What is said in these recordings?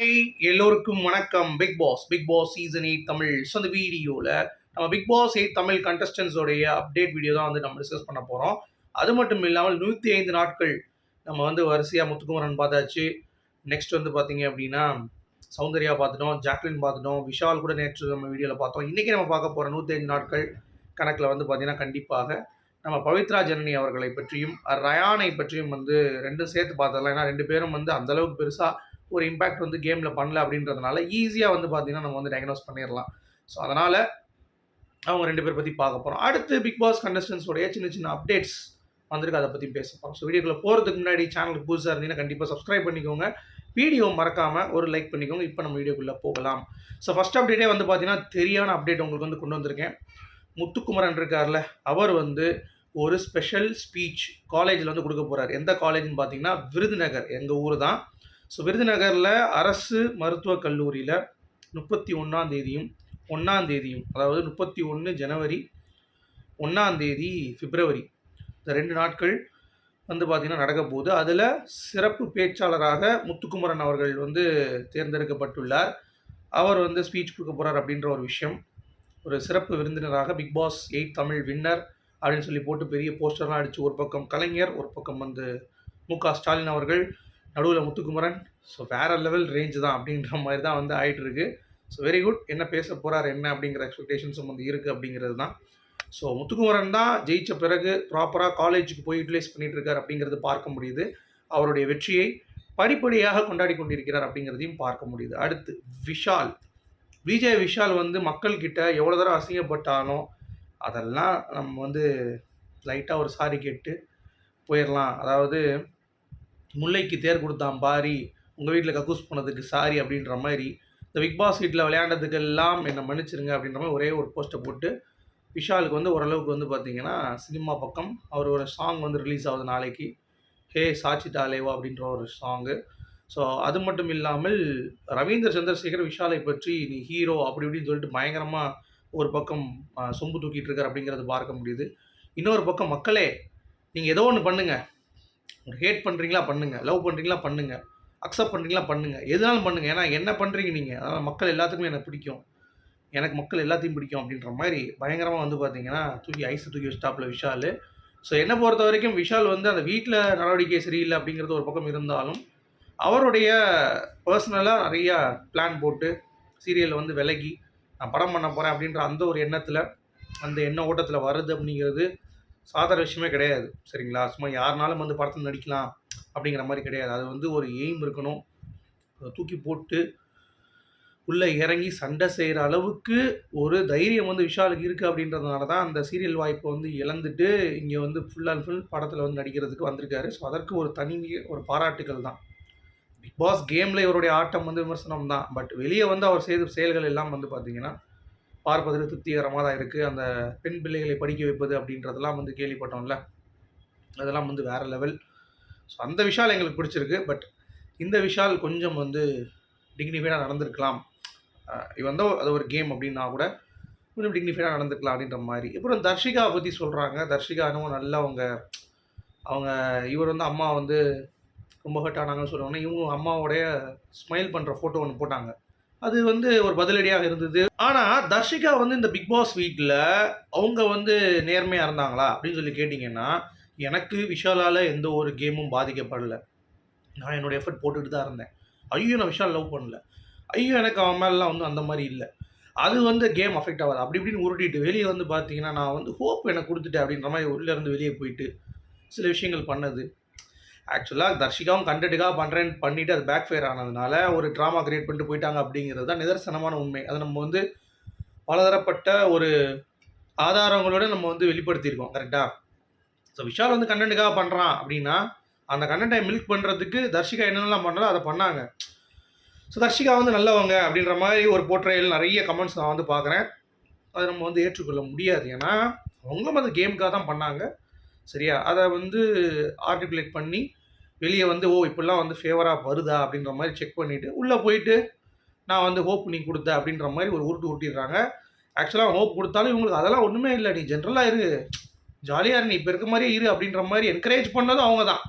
எல்லோருக்கும் வணக்கம். Bigg Boss Bigg Boss season eight Tamil. So அந்த வீடியோவில் நம்ம பிக் பாஸ் எயிட் தமிழ் கண்டஸ்டன்ஸோடைய அப்டேட் வீடியோ தான் வந்து நம்ம டிஸ்கஸ் பண்ண போகிறோம் அது மட்டும் இல்லாமல் நூற்றி ஐந்து நாட்கள் நம்ம வந்து வரிசையாக முத்துக்குமரன் பார்த்தாச்சு. நெக்ஸ்ட் வந்து பார்த்தீங்க அப்படின்னா சௌந்தர்யா பார்த்துட்டோம் ஜாக்லின் பார்த்துட்டோம் விஷால் கூட நேற்று நம்ம வீடியோவில் பார்த்தோம். இன்றைக்கி நம்ம பார்க்க போகிற நூற்றி ஐந்து நாட்கள் கணக்கில் வந்து பார்த்தீங்கன்னா கண்டிப்பாக நம்ம பவித்ரா ஜனனி அவர்களை பற்றியும் ரயானை பற்றியும் வந்து ரெண்டும் சேர்த்து பார்த்ததெல்லாம் ஏன்னா ரெண்டு பேரும் வந்து அந்தளவுக்கு பெருசாக ஒரு இம்பேக்ட் வந்து கேமில் பண்ணல அப்படின்றதுனால ஈஸியாக வந்து பார்த்தீங்கன்னா நம்ம வந்து டயக்னோஸ் பண்ணிடலாம் ஸோ அதனால் அவங்க ரெண்டு பேர் பற்றி பார்க்க போகிறோம் அடுத்து பிக் பாஸ் கண்டஸ்டன்ஸோடைய சின்ன சின்ன அப்டேட்ஸ் வந்திருக்கு அதை பற்றி பேச போகிறோம் ஸோ வீடியோக்குள்ள போகிறதுக்கு முன்னாடி சேனலுக்கு புதுசாக இருந்தீங்கன்னா கண்டிப்பாக சப்ஸ்கிரைப் பண்ணிக்கோங்க. வீடியோ மறக்காமல் ஒரு லைக் பண்ணிக்கோங்க. இப்போ நம்ம வீடியோக்குள்ளே போகலாம். ஸோ ஃபஸ்ட் அப்டேட்டே வந்து பார்த்தீங்கன்னா தெரியான அப்டேட் உங்களுக்கு வந்து கொண்டு வந்திருக்கேன். முத்துக்குமரன் இருக்கார்ல அவர் வந்து ஒரு ஸ்பெஷல் ஸ்பீச் காலேஜில் வந்து கொடுக்க போகிறார் எந்த காலேஜ்னு பார்த்தீங்கன்னா விருதுநகர் எங்கள் ஊர் தான். ஸோ விருதுநகரில் அரசு மருத்துவக் கல்லூரியில் முப்பத்தி ஒன்றாம் தேதியும் ஒன்றாம் தேதியும் அதாவது முப்பத்தி ஒன்று ஜனவரி ஒன்றாம் தேதி பிப்ரவரி இந்த ரெண்டு நாட்கள் வந்து பார்த்திங்கன்னா நடக்க போகுது. அதில் சிறப்பு பேச்சாளராக முத்துக்குமரன் அவர்கள் வந்து தேர்ந்தெடுக்கப்பட்டுள்ளார். அவர் வந்து ஸ்பீச் கொடுக்க போகிறார் அப்படின்ற ஒரு விஷயம். ஒரு சிறப்பு விருந்தினராக Bigg Boss eight Tamil winner அப்படின்னு சொல்லி போட்டு பெரிய போஸ்டர்லாம் அடித்து ஒரு பக்கம் கலைஞர் ஒரு பக்கம் வந்து மு க ஸ்டாலின் அவர்கள். நடுவில் முத்துக்குமரன். ஸோ வேறு லெவல் ரேஞ்சு தான் அப்படின்ற மாதிரி தான் வந்து ஆகிட்டு இருக்கு ஸோ வெரி குட் என்ன பேச போகிறார் என்ன அப்படிங்கிற எக்ஸ்பெக்டேஷன்ஸும் வந்து இருக்குது அப்படிங்கிறது தான். ஸோ முத்துக்குமரன் தான் ஜெயித்த பிறகு ப்ராப்பராக காலேஜுக்கு போய் யூட்டிலைஸ் பண்ணிகிட்டு இருக்கார் அப்படிங்கிறது பார்க்க முடியுது. அவருடைய வெற்றியை படிப்படியாக கொண்டாடி கொண்டிருக்கிறார் அப்படிங்கிறதையும் பார்க்க முடியுது. அடுத்து விஷால். விஜய் விஷால் வந்து மக்கள்கிட்ட எவ்வளோ தூரம் அசிங்கப்பட்டாலும் அதெல்லாம் நம்ம வந்து லைட்டாக ஒரு சாரி கேட்டு போயிடலாம் அதாவது முல்லைக்கு தேர் கொடுத்தான் பாரி. உங்கள் வீட்டில் கக்கூஸ் போனதுக்கு சாரி அப்படின்ற மாதிரி இந்த பிக் பாஸ் வீட்டில் விளையாண்டதுக்கெல்லாம் என்னை மன்னிச்சிருங்க அப்படின்ற மாதிரி ஒரே ஒரு போஸ்ட்டை போட்டு விஷாலுக்கு வந்து ஓரளவுக்கு வந்து பார்த்தீங்கன்னா சினிமா பக்கம் அவர் ஒரு சாங் வந்து ரிலீஸ் ஆகுது நாளைக்கு. ஹே சாச்சி டாலேவா அப்படின்ற ஒரு சாங்கு ஸோ அது மட்டும் இல்லாமல் ரவீந்திர சந்திரசேகர் விஷாலை பற்றி நீ ஹீரோ அப்படி இப்படின்னு சொல்லிட்டு பயங்கரமாக ஒரு பக்கம் சொம்பு தூக்கிட்டு இருக்கார் அப்படிங்கிறது பார்க்க முடியுது. இன்னொரு பக்கம் மக்களே நீங்கள் ஏதோ ஒன்று பண்ணுங்கள் ஹேட் பண்ணுறீங்களா பண்ணுங்கள் லவ் பண்ணுறீங்களா பண்ணுங்கள் அக்செப்ட் பண்ணுறீங்களா பண்ணுங்கள் எதுனாலும் பண்ணுங்கள் ஏன்னா என்ன பண்ணுறீங்க நீங்கள் அதனால் மக்கள் எல்லாத்துக்குமே எனக்கு பிடிக்கும். எனக்கு மக்கள் எல்லாத்தையும் பிடிக்கும் அப்படின்ற மாதிரி பயங்கரமாக வந்து பார்த்தீங்கன்னா தூக்கி ஐஸ் தூக்கி ஸ்டாப்பில் விஷால். ஸோ என்னை பொறுத்த வரைக்கும் விஷால் வந்து அந்த வீட்டில் நடவடிக்கை சரியில்லை அப்படிங்கிறது ஒரு பக்கம் இருந்தாலும் அவருடைய பர்சனலாக நிறையா பிளான் போட்டு சீரியலில் வந்து விலகி நான் படம் பண்ண போகிறேன் அப்படின்ற அந்த ஒரு எண்ணத்தில் அந்த எண்ண ஓட்டத்தில் வருது அப்படிங்கிறது சாதாரண விஷயமே கிடையாது. சரிங்களா? சும்மா யாருனாலும் வந்து படத்தில் நடிக்கலாம் அப்படிங்கிற மாதிரி கிடையாது. அது வந்து ஒரு எய்ம் இருக்கணும். அதை தூக்கி போட்டு உள்ளே இறங்கி சண்டை செய்கிற அளவுக்கு ஒரு தைரியம் வந்து விஷாலுக்கு இருக்குது அப்படின்றதுனால தான் அந்த சீரியல் வாய்ப்பை வந்து இழந்துட்டு இங்கே வந்து ஃபுல் அண்ட் ஃபுல் படத்தில் வந்து நடிக்கிறதுக்கு வந்திருக்காரு. ஸோ அதற்கு ஒரு தனி ஒரு பாராட்டுகள் தான். பிக் பாஸ் கேமில் இவருடைய ஆட்டம் வந்து விமர்சனம் தான். பட் வெளியே வந்து அவர் செய்த செயல்கள் எல்லாம் வந்து பார்த்தீங்கன்னா பார்ப்பதற்கு திருப்திகரமாக தான் இருக்குது அந்த பெண் பிள்ளைகளை படிக்க வைப்பது அப்படின்றதெல்லாம் வந்து கேள்விப்பட்டோம்ல. அதெல்லாம் வந்து வேறு லெவல் ஸோ அந்த விஷால் எங்களுக்கு பிடிச்சிருக்கு. பட் இந்த விஷால் கொஞ்சம் வந்து டிக்னிஃபைடாக நடந்திருக்கலாம். அஹ் இவன் தான் அது ஒரு கேம் அப்படின்னா கூட கொஞ்சம் டிக்னிஃபைடாக நடந்துக்கலாம் அப்படின்ற மாதிரி. அப்புறம் தர்ஷிகாவை பற்றி சொல்கிறாங்க தர்ஷிகா இன்னும் நல்லா அவங்க அவங்க இவர் வந்து அம்மா வந்து ரொம்ப ஹர்ட் ஆனாங்கன்னு சொல்லுவாங்க. இவங்க அம்மாவோடைய ஸ்மைல் பண்ணுற ஃபோட்டோ ஒன்று போட்டாங்க. அது வந்து ஒரு பதிலடியாக இருந்தது. ஆனால் தர்ஷிகா வந்து இந்த பிக் பாஸ் வீட்டில் அவங்க வந்து நேர்மையாக இருந்தாங்களா அப்படின்னு சொல்லி கேட்டிங்கன்னா எனக்கு விஷாலால் எந்த ஒரு கேமும் பாதிக்கப்படலை. நான் என்னோட எஃபர்ட் போட்டுட்டு தான் இருந்தேன். ஐயோ நான் விஷால் லவ் பண்ணல. ஐயோ எனக்கு அவன் மேலாம் வந்து அந்த மாதிரி இல்லை. அது வந்து கேம் அஃபெக்ட் ஆகாது. அப்படி இப்படின்னு உருட்டிட்டு வெளியே வந்து பார்த்தீங்கன்னா நான் வந்து ஹோப் எனக்கு கொடுத்துட்டேன் அப்படின்ற மாதிரி உள்ளே இருந்து வெளியே போயிட்டு சில விஷயங்கள் பண்ணது. ஆக்சுவலாக தர்ஷிகாவும் கண்டென்ட்டுக்காக பண்ணுறேன் பண்ணிவிட்டு அது பேக் ஃபயர் ஆனதுனால ஒரு ட்ராமா கிரியேட் பண்ணிட்டு போயிட்டாங்க அப்படிங்கிறது தான் நிதர்சனமான உண்மை. அது நம்ம வந்து பலதரப்பட்ட ஒரு ஆதாரங்களோடு நம்ம வந்து வெளிப்படுத்தியிருக்கோம் கரெக்டாக ஸோ விஷால் வந்து கண்டென்ட்டுக்காக பண்ணுறான் அப்படின்னா அந்த கண்டென்ட்டை மில்க் பண்ணுறதுக்கு தர்ஷிகா என்னென்னலாம் பண்ணாலும் அதை பண்ணாங்க. ஸோ தர்ஷிகா வந்து நல்லவங்க அப்படின்ற மாதிரி ஒரு போர்ட்ரையல் நிறைய கமெண்ட்ஸ் நான் வந்து பார்க்குறேன். அதை நம்ம வந்து ஏற்றுக்கொள்ள முடியாது. ஏன்னா அவங்களும் அந்த கேமுக்காக தான் பண்ணாங்க. சரியா? அதை வந்து ஆர்டிகுலேட் பண்ணி வெளியே வந்து ஓ இப்படிலாம் வந்து ஃபேவராக வருதா? அப்படின்ற மாதிரி செக் பண்ணிவிட்டு உள்ளே போயிட்டு நான் வந்து ஹோப் நீ கொடுத்த அப்படின்ற மாதிரி ஒரு உருட்டு உருட்டிடுறாங்க. ஆக்சுவலாக ஹோப் கொடுத்தாலும் இவங்களுக்கு அதெல்லாம் ஒன்றுமே இல்லை. நீ ஜென்ரலாக இரு. ஜாலியாக இரு. நீ இப்போ இருக்க மாதிரியே இரு அப்படின்ற மாதிரி என்கரேஜ் பண்ணதும் அவங்க தான்.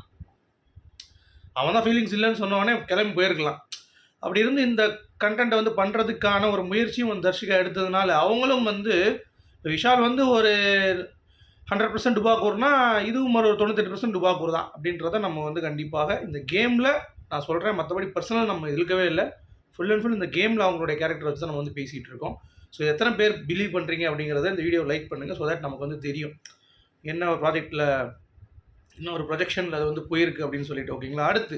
அவன் தான் ஃபீலிங்ஸ் இல்லைன்னு சொன்னவொடனே கிளம்பி போயிருக்கலாம். அப்படி இருந்து இந்த கண்டென்ட்டை வந்து பண்ணுறதுக்கான ஒரு முயற்சியும் வந்து தர்ஷிகா எடுத்ததுனால அவங்களும் வந்து விஷால் வந்து ஒரு ஹண்ட்ரட் பர்சன்ட் டுபாக்கூர்னா இதுவும் ஒரு தொண்ணூத்தெட்டு பர்சன்ட் டுபாக்கூர் தான் அப்படின்றத நம்ம வந்து கண்டிப்பாக இந்த கேமில் நான் சொல்கிறேன் மற்றபடி பர்சனல் நம்ம இழுக்கவே இல்லை. ஃபுல் அண்ட் ஃபுல் இந்த கேமில் அவங்களுடைய கேரக்டர் வச்சு நம்ம வந்து பேசிகிட்டு இருக்கோம். ஸோ எத்தனை பேர் பிலீவ் பண்ணுறீங்க அப்படிங்கிறத இந்த வீடியோ லைக் பண்ணுங்கள் ஸோ தட் நமக்கு வந்து தெரியும். என்ன ஒரு ப்ராஜெக்டில் இன்னும் ஒரு ப்ரொஜெக்ஷனில் அது வந்து போயிருக்கு அப்படின்னு சொல்லிட்டு ஓகேங்களா அடுத்து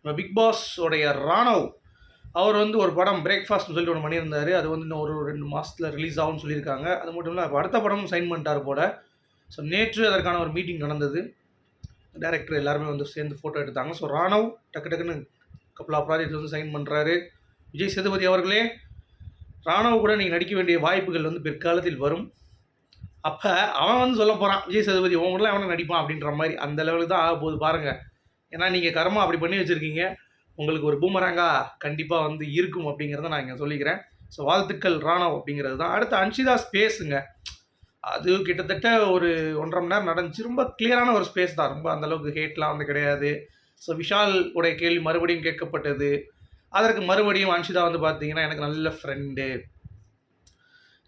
நம்ம பிக் பாஸோடைய ராணவ் அவர் வந்து ஒரு படம் பிரேக்ஃபாஸ்ட்னு சொல்லிட்டு ஒன்று பண்ணியிருந்தார். அது வந்து இன்னும் ஒரு ரெண்டு மாதத்தில் ரிலீஸ் ஆகும்னு சொல்லியிருக்காங்க. அது மட்டும் இல்லை அடுத்த படமும் சைன் பண்ணிட்டார் போல. ஸோ நேற்று அதற்கான ஒரு மீட்டிங் நடந்தது. டேரக்டர் எல்லாருமே வந்து சேர்ந்து ஃபோட்டோ எடுத்தாங்க. ஸோ ராணவ் டக்கு டக்குன்னு கப்பல் ஆஃப் ப்ராஜெக்ட் வந்து சைன் பண்ணுறாரு விஜய் சேதுபதி அவர்களே ராணவ் கூட நீங்கள் நடிக்க வேண்டிய வாய்ப்புகள் வந்து பிற்காலத்தில் வரும். அப்போ அவன் வந்து சொல்ல போகிறான் விஜய் சேதுபதி உன் கூட அவனை நடிப்பான்? அப்படின்ற மாதிரி அந்த லெவலுக்கு தான் ஆக போகுது பாருங்கள் ஏன்னா நீங்கள் கர்மா அப்படி பண்ணி வச்சுருக்கீங்க. உங்களுக்கு ஒரு பூமராங்கா கண்டிப்பாக வந்து இருக்கும் அப்படிங்கிறத நான் இங்கே சொல்லிக்கிறேன். ஸோ வாழ்த்துக்கள் ராணவ் அப்படிங்கிறது தான். அடுத்து அன்ஷிதா ஸ்பேஸுங்க அது கிட்டத்தட்ட ஒரு ஒன்றரை மணி நேரம் நடந்துச்சு. ரொம்ப கிளியரான ஒரு ஸ்பேஸ் தான். ரொம்ப அந்தளவுக்கு ஹேட்லாம் வந்து கிடையாது. ஸோ விஷால் உடைய கேள்வி மறுபடியும் கேட்கப்பட்டது. அதற்கு மறுபடியும் அன்ஷிதா வந்து பார்த்தீங்கன்னா எனக்கு நல்ல ஃப்ரெண்டு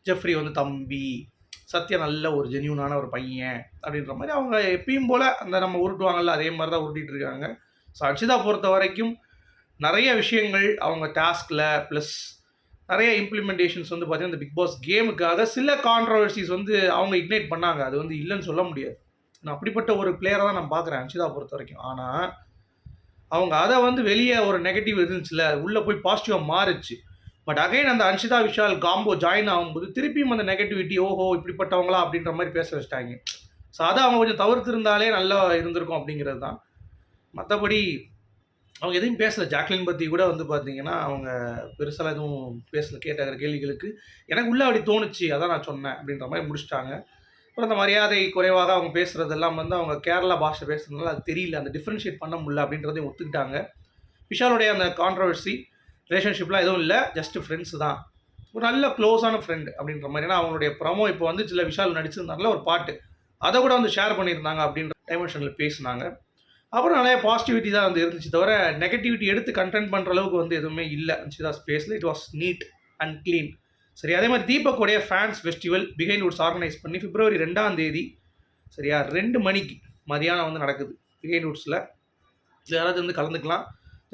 ஜெஃப்ரி வந்து தம்பி. சத்யா நல்ல ஒரு ஜென்யூனான ஒரு பையன் அப்படின்ற மாதிரி அவங்க எப்பயும் போல் அந்த நம்ம உருட்டுவாங்கள்ல அதே மாதிரி தான் உருட்டிகிட்டு இருக்காங்க. ஸோ அன்ஷிதா பொறுத்த வரைக்கும் நிறைய விஷயங்கள் அவங்க டாஸ்கில் ப்ளஸ் நிறைய இம்ப்ளிமெண்டேஷன்ஸ் வந்து பார்த்தீங்கன்னா இந்த பிக் பாஸ் கேமுக்காக சில கான்ட்ரவர்சிஸ் வந்து அவங்க இக்னைட் பண்ணாங்க. அது வந்து இல்லைன்னு சொல்ல முடியாது. நான் அப்படிப்பட்ட ஒரு பிளேயரை தான் நான் பார்க்குறேன் அன்ஷிதா பொறுத்த வரைக்கும் ஆனால் அவங்க அதை வந்து வெளியே ஒரு நெகட்டிவ் இருந்துச்சுல உள்ளே போய் பாசிட்டிவாக மாறுச்சு. பட் அகைன் அந்த அன்ஷிதா விஷால் காம்போ ஜாயின் ஆகும்போது திருப்பியும் அந்த நெகட்டிவிட்டி ஓஹோ இப்படிப்பட்டவங்களா அப்படின்ற மாதிரி பேச வச்சிட்டாங்க. ஸோ அதை அவங்க கொஞ்சம் தவிர்த்திருந்தாலே நல்லா இருந்திருக்கும் அப்படிங்கிறது தான். மற்றபடி அவங்க எதையும் பேசல. ஜாக்லின் பற்றி கூட வந்து பார்த்தீங்கன்னா அவங்க பெருசாக எதுவும் பேசல. கேட்டாங்கிற கேள்விகளுக்கு. எனக்கு உள்ளே அப்படி தோணுச்சு. அதான் நான் சொன்னேன் அப்படின்ற மாதிரி முடிச்சிட்டாங்க. அப்புறம் அந்த மரியாதை குறைவாக அவங்க பேசுகிறதெல்லாம் வந்து அவங்க கேரளா பாஷை பேசுகிறதுனால அது தெரியல. அந்த டிஃப்ரென்ஷியேட் பண்ண முடியல அப்படின்றதையும் ஒத்துக்கிட்டாங்க. விஷாலுடைய அந்த கான்ட்ரவர்சி ரிலேஷன்ஷிப்லாம் எதுவும் இல்லை. ஜஸ்ட் ஃப்ரெண்ட்ஸ் தான். ஒரு நல்ல க்ளோஸான ஃப்ரெண்ட் அப்படின்ற மாதிரி. ஏன்னா அவங்களுடைய ப்ரமோ இப்போ வந்து சில விஷால் நடிச்சிருந்தாங்கள ஒரு பாட்டு. அதை கூட வந்து ஷேர் பண்ணியிருந்தாங்க அப்படின்ற டைமென்ஷனில் பேசினாங்க. அப்புறம் நிறைய பாசிட்டிவிட்டி தான் வந்து இருந்துச்சு தவிர நெகட்டிவிட்டி எடுத்து கண்டென்ட் பண்ணுற அளவுக்கு வந்து எதுவுமே இல்லை. அன்ஷிதா ஸ்பேஸில் it was neat and clean சரி அதே மாதிரி தீபக்குடைய fans festival Behindwoods organise பண்ணி பிப்ரவரி ரெண்டாம் தேதி சரியா ரெண்டு மணிக்கு மதியானம் வந்து நடக்குது. பிஹைண்ட் வுட்ஸில் யாராவது வந்து கலந்துக்கலாம்.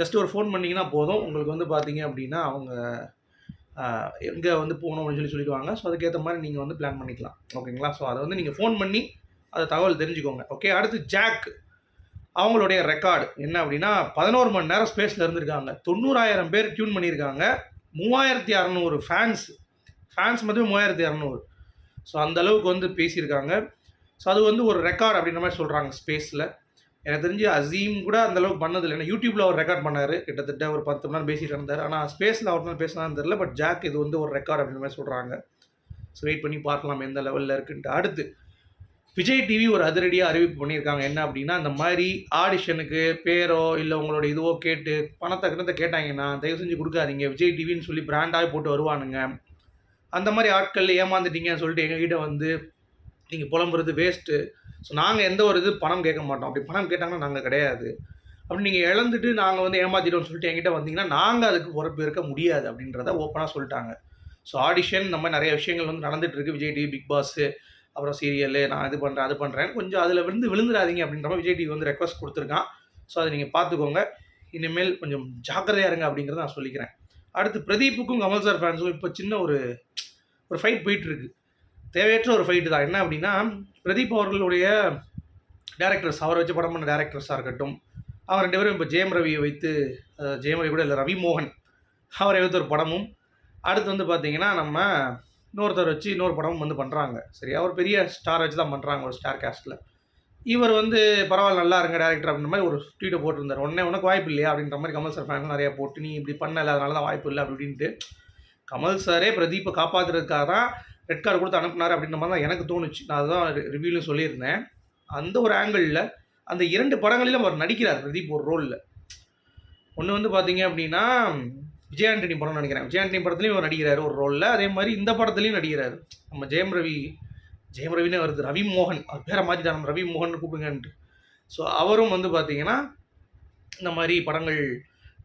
ஜஸ்ட் ஒரு ஃபோன் பண்ணிங்கன்னா போதும். உங்களுக்கு வந்து பார்த்தீங்க அப்படின்னா அவங்க எங்கே வந்து போகணும் அப்படின்னு சொல்லி சொல்லிடுவாங்க. ஸோ அதுக்கேற்ற மாதிரி நீங்கள் வந்து பிளான் பண்ணிக்கலாம். ஓகேங்களா ஸோ அதை வந்து நீங்கள் ஃபோன் பண்ணி அதை தகவல் தெரிஞ்சுக்கோங்க. ஓகே அடுத்து ஜாக் அவங்களுடைய ரெக்கார்டு என்ன அப்படின்னா பதினோரு மணி நேரம் ஸ்பேஸில் இருந்திருக்காங்க. தொண்ணூறாயிரம் பேர் டியூன் பண்ணியிருக்காங்க. மூவாயிரத்தி அறநூறு ஃபேன்ஸ் ஃபேன்ஸ் மட்டும் மூவாயிரத்தி இரநூறு ஸோ அந்த அளவுக்கு வந்து பேசியிருக்காங்க. ஸோ அது வந்து ஒரு ரெக்கார்ட் அப்படின்ற மாதிரி சொல்கிறாங்க ஸ்பேஸில் எனக்கு தெரிஞ்சு அசீம் கூட அந்த அளவுக்கு பண்ணதில்லை. ஏன்னா யூடியூப்பில் அவர் ரெக்கார்ட் பண்ணார். கிட்டத்தட்ட ஒரு பத்து மணி நேரம் பேசிட்டு இருந்தார். ஆனால் ஸ்பேஸில் அவர் நாள் பேசினான்னு தெரியல. பட் ஜாக் இது வந்து ஒரு ரெக்கார்ட் அப்படின்ற மாதிரி சொல்கிறாங்க ஸோ வெயிட் பண்ணி பார்க்கலாம் எந்த லெவலில் இருக்குன்ட்டு. அடுத்து விஜய் டிவி ஒரு அதிரடியாக அறிவிப்பு பண்ணியிருக்காங்க. என்ன அப்படின்னா அந்த மாதிரி ஆடிஷனுக்கு பேரோ இல்லை உங்களோட இதுவோ கேட்டு பணத்தை கிணத்தை கேட்டாங்கன்னா தயவு செஞ்சு கொடுக்காதீங்க. விஜய் டிவின்னு சொல்லி பிராண்டாக போட்டு வருவானுங்க. அந்த மாதிரி ஆட்கள் ஏமாந்துட்டீங்கன்னு சொல்லிட்டு எங்ககிட்ட வந்து நீங்கள் புலம்புறது வேஸ்ட்டு ஸோ நாங்கள் எந்த ஒரு இது பணம் கேட்க மாட்டோம். அப்படி பணம் கேட்டாங்கன்னா நாங்கள் கிடையாது. அப்படி நீங்கள் இழந்துட்டு நாங்கள் வந்து ஏமாத்திட்டோம்னு சொல்லிட்டு எங்கிட்ட வந்தீங்கன்னா நாங்கள் அதுக்கு பொறுப்பு இருக்க முடியாது அப்படின்றத ஓப்பனாக சொல்லிட்டாங்க. ஸோ ஆடிஷன் இந்த மாதிரி நிறைய விஷயங்கள் வந்து நடந்துகிட்ருக்கு விஜய் டிவி பிக் பாஸு. அப்புறம் சீரியலு நான் இது பண்ணுறேன் அது பண்ணுறேன் கொஞ்சம் அதில் விழுந்து விழுந்துடாதீங்க அப்படின்ற மாதிரி விஜய் டிவி வந்து ரெக்வஸ்ட் கொடுத்துருக்கான். ஸோ அதை நீங்கள் பார்த்துக்கோங்க. இனிமேல் கொஞ்சம் ஜாக்கிரதையாக இருங்க அப்படிங்கிறத நான் சொல்லிக்கிறேன். அடுத்து பிரதீப்புக்கும் கமல் சார் ஃபேன்ஸும் இப்போ சின்ன ஒரு ஒரு ஃபைட் போயிட்டுருக்கு. தேவையற்ற ஒரு ஃபைட்டு தான். என்ன அப்படின்னா பிரதீப் அவர்களுடைய டேரக்டர்ஸ் அவரை வச்சு படம் பண்ண டேரக்டர்ஸாக இருக்கட்டும். அவர் ரெண்டு பேரும் இப்போ ஜெயம் ரவியை வைத்து ஜெயம் ரவி கூட இல்லை ரவி மோகன் அவரை வைத்து ஒரு படமும். அடுத்து வந்து பார்த்தீங்கன்னா நம்ம இன்னொருத்தர் வச்சு இன்னொரு படமும் வந்து பண்ணுறாங்க சரியா? ஒரு பெரிய ஸ்டார் வச்சு தான் பண்ணுறாங்க ஒரு ஸ்டார் காஸ்ட்டில் இவர் வந்து பரவாயில்ல நல்லா இருங்க டேரக்டர் அப்படின்ற மாதிரி ஒரு ட்வீட்டை போட்டிருந்தார். உடனே உனக்கு வாய்ப்பு இல்லையா? அப்படின்ற மாதிரி கமல் சார் ஃபேன்ஸ் நிறையா போட்டு நீ இப்படி பண்ணல அதனால தான் வாய்ப்பு இல்லை அப்படின்ட்டு கமல் சாரே பிரதீப்பை காப்பாற்றுறதுக்காக தான் ரெட் கார்டு கொடுத்து அனுப்புனார் அப்படின்ற மாதிரி தான் எனக்கு தோணுச்சு. நான் அதுதான் ரிவ்யூலையும் சொல்லியிருந்தேன். அந்த ஒரு ஆங்கிளில் அந்த இரண்டு படங்களிலும் அவர் நடிக்கிறார் பிரதீப் ஒரு ரோலில் ஒன்று வந்து பார்த்தீங்க அப்படின்னா விஜயாண்டனி படம் நினைக்கிறேன். விஜயாண்டனி படத்துலையும் இவர் நடிக்கிறார் ஒரு ரோலில் அதே மாதிரி இந்த படத்துலையும் நடிக்கிறார். நம்ம ஜெயம் ரவி ஜெயம் ரவினே வருது. ரவி மோகன். அவர் பேரை மாற்றிட்டார் நம்ம ரவி மோகன் கூப்பிடுங்கன்ட்டு. ஸோ அவரும் வந்து பார்த்தீங்கன்னா இந்த மாதிரி படங்கள்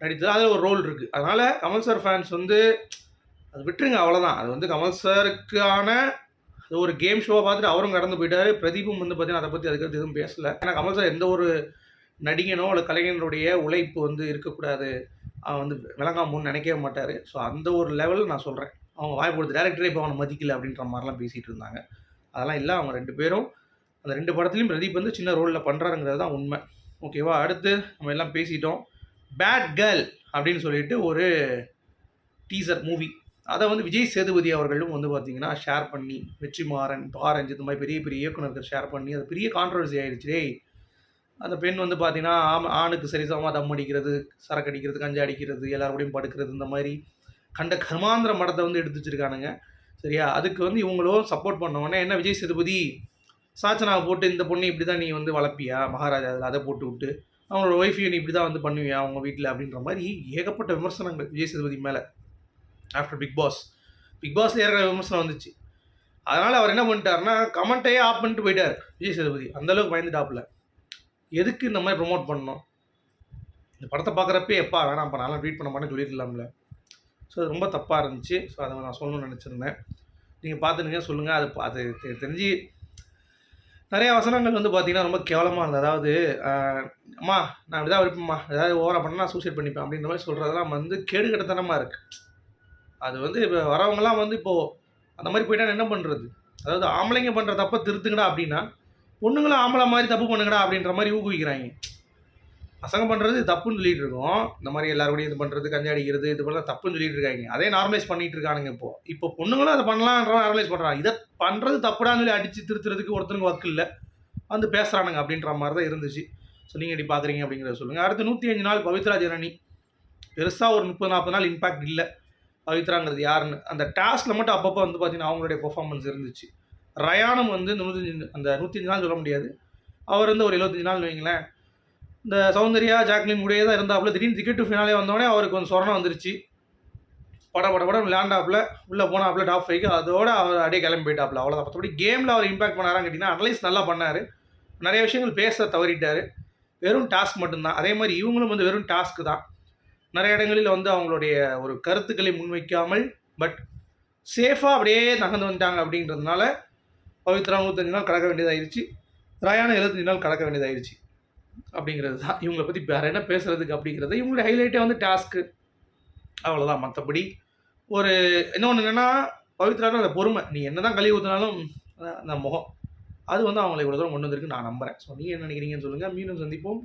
நடித்தது. அதில் ஒரு ரோல் இருக்குது அதனால் கமல் சார் ஃபேன்ஸ் வந்து அது விட்டுருங்க அவ்வளோதான் அது வந்து கமல் சாருக்கான அது ஒரு கேம் ஷோவை பார்த்துட்டு அவரும் கடந்து போயிட்டார். பிரதீப்பும் வந்து பார்த்தீங்கன்னா அதை பற்றி அதுக்கு எதுவும் பேசலை. ஏன்னா கமல் சார் எந்த ஒரு நடிகனோ அல்லது கலைஞனுடைய உழைப்பு வந்து இருக்கக்கூடாது. வந்து விளங்காமன்னு நினைக்கவே மாட்டார். ஸோ அந்த ஒரு லெவலில் நான் சொல்கிறேன் அவங்க வாய் கொடுத்து டேரக்டரே இப்போ அவனை மதிக்கல அப்படின்ற மாதிரிலாம் பேசிகிட்டு இருந்தாங்க. அதெல்லாம் இல்லை அவங்க ரெண்டு பேரும் அந்த ரெண்டு படத்துலையும் பிரதீப் வந்து சின்ன ரோலில் பண்ணுறாருங்கிறது தான் உண்மை. ஓகேவா அடுத்து நம்ம எல்லாம் பேசிட்டோம். பேட் கேர்ள் அப்படின்னு சொல்லிட்டு ஒரு டீசர் மூவி அதை வந்து விஜய் சேதுபதி அவர்களும் வந்து பார்த்தீங்கன்னா ஷேர் பண்ணி வெற்றிமாறன் பாரஞ்ச் இந்த மாதிரி பெரிய பெரிய இயக்குனர்கள் ஷேர் பண்ணி அது பெரிய கான்ட்ரவர்சி ஆயிடுச்சு. டேய் அந்த பெண் வந்து பார்த்தீங்கன்னா ஆம் ஆணுக்கு சரிசமமாக தம் அடிக்கிறது சரக்கு அடிக்கிறது கஞ்சா அடிக்கிறது எல்லாரோடையும் படுக்கிறது இந்த மாதிரி கண்ட கர்மாந்திர மடத்தை வந்து எடுத்து வச்சுருக்கானுங்க. சரியா? அதுக்கு வந்து இவங்களும் சப்போர்ட் பண்ணவொடனே என்ன விஜய் சேதுபதி? சாச்சனாவை போட்டு இந்த பொண்ணு இப்படி தான் நீ வந்து வளர்ப்பியா? மகாராஜா அதில் அதை போட்டு விட்டு அவங்களோட ஒய்ஃபையும் நீ இப்படி தான் வந்து பண்ணுவியா அவங்க வீட்டில்? அப்படின்ற மாதிரி ஏகப்பட்ட விமர்சனங்கள் விஜய் சேதுபதி மேலே ஆஃப்டர் பிக் பாஸ் பிக் பாஸில் ஏற்கனவே விமர்சனம் வந்துச்சு. அதனால் அவர் என்ன பண்ணிட்டாருன்னா கமெண்ட்டையே ஆஃப் பண்ணிட்டு போயிட்டார் விஜய் சேதுபதி. அந்தளவுக்கு பயந்துட்டாப்புல. எதுக்கு இந்த மாதிரி ப்ரொமோட் பண்ணோம் இந்த படத்தை பார்க்குறப்பே எப்பா வேணாம் அப்போ நான்லாம் ட்வீட் பண்ண மாட்டேன்னு சொல்லியிருக்கலாம்ல. ஸோ அது ரொம்ப தப்பாக இருந்துச்சு. ஸோ அதை நான் சொல்லணும்னு நினச்சிருந்தேன். நீங்கள் பார்த்துருங்க சொல்லுங்கள் அது அது தெரிஞ்சு நிறைய வசனங்கள் வந்து பார்த்தீங்கன்னா ரொம்ப கேவலமாக இருந்தது. அதாவது அம்மா நான் இப்படி தான் இருப்பேம்மா ஏதாவது ஓவரா பண்ணா நான் சூசைட் பண்ணிப்பேன் அப்படின்ற மாதிரி சொல்கிறதெல்லாம் வந்து கேடுகட்டத்தனமாக இருக்குது அது வந்து இப்போ வரவங்களாம் வந்து இப்போது அந்த மாதிரி போயிட்டா என்ன பண்ணுறது அதாவது ஆம்பளைங்க பண்ணுற தப்பை திருத்துங்கடா அப்படின்னா பொண்ணுங்களும் ஆம்பளை மாதிரி தப்பு பண்ணுங்கடா அப்படின்ற மாதிரி ஊக்குவிக்கிறாங்க. பசங்க பண்ணுறது தப்புன்னு சொல்லிட்டு இருக்கோம். இந்த மாதிரி எல்லாரோடையும் இது பண்ணுறது கஞ்சி அடிக்கிறது இது பண்ணலாம் தப்புன்னு சொல்லிட்டு இருக்காங்க. அதே நார்மலைஸ் பண்ணிட்டு இருக்கானுங்க இப்போ. இப்போ பொண்ணுங்களும் அதை பண்ணலான்ற நார்மலைஸ் பண்ணுறாங்க இதை பண்ணுறது தப்புடான்னு சொல்லி அடித்து திருத்துறதுக்கு ஒருத்தனுக்கு வக்கு இல்லை. வந்து பேசுகிறானுங்க அப்படின்ற மாதிரி தான் இருந்துச்சு. ஸோ நீங்கள் இப்படி பார்க்குறீங்க அப்படிங்கிறத சொல்லுங்கள் அடுத்து நூற்றி அஞ்சு நாள் பவித்ரா ஜனனி. பெருசாக ஒரு முப்பது நாற்பது நாள் இம்பாக்ட் இல்லை. பவித்ராங்கிறது யாருன்னு. அந்த டாஸ்கில் மட்டும் அப்பப்போ வந்து பார்த்தீங்கன்னா அவங்களுடைய பெர்ஃபார்மன்ஸ் இருந்துச்சு. ரயானம் வந்து இந்த அந்த நூற்றஞ்சு நாள் சொல்ல முடியாது. அவர் வந்து ஒரு எழுபத்தஞ்சு நாள் வைங்களேன். இந்த சௌந்தர்யா ஜாக்லின் கூடயே தான் இருந்தாப்புல திடீர்னு டிக்கெட் டு ஃபினாலே வந்தோடனே அவருக்கு கொஞ்சம் சொரணம் வந்துருச்சு. பட பட படம் லேண்டாப்பில் உள்ளே போனாப்புல டாப் ஃபைக்கு அதோட அவர் அப்படியே கிளம்பி போயிட்டாப்புல. அவ்வளோதான் மற்றபடி கேமில் அவர் இம்பாக்ட் பண்ணாரான்னு கேட்டிங்கன்னா அனலைஸ் நல்லா பண்ணார். நிறைய விஷயங்கள் பேச தவறிட்டார். வெறும் டாஸ்க் மட்டும்தான். அதே மாதிரி இவங்களும் வந்து வெறும் டாஸ்க்கு தான். நிறைய இடங்களில் வந்து அவங்களுடைய ஒரு கருத்துக்களை முன்வைக்காமல் பட் சேஃபாக அப்படியே நகர்ந்து வந்துட்டாங்க அப்படின்றதுனால பவித்ரா நூற்றஞ்சு நாள் கடக்க வேண்டியதாயிருச்சு. ராயான எழுபத்தஞ்சு நாள் கடக்க வேண்டியதாயிருச்சு. அப்படிங்கிறது தான். இவங்களை பற்றி வேறு என்ன பேசுகிறதுக்கு அப்படிங்கிறது இவங்களுடைய ஹைலைட்டே வந்து டாஸ்க்கு அவ்வளோதான் மற்றபடி ஒரு இன்னொன்று என்னென்னா பவித்ரான அந்த பொறுமை. நீ என்ன தான் கழுவி ஊற்றினாலும் அந்த முகம். அது வந்து அவங்களை இவ்வளோ தூரம் கொண்டு வந்திருக்கு. நான் நம்புகிறேன் ஸோ நீங்கள் என்ன நினைக்கிறீங்கன்னு சொல்லுங்கள் மீண்டும் சந்திப்போம்.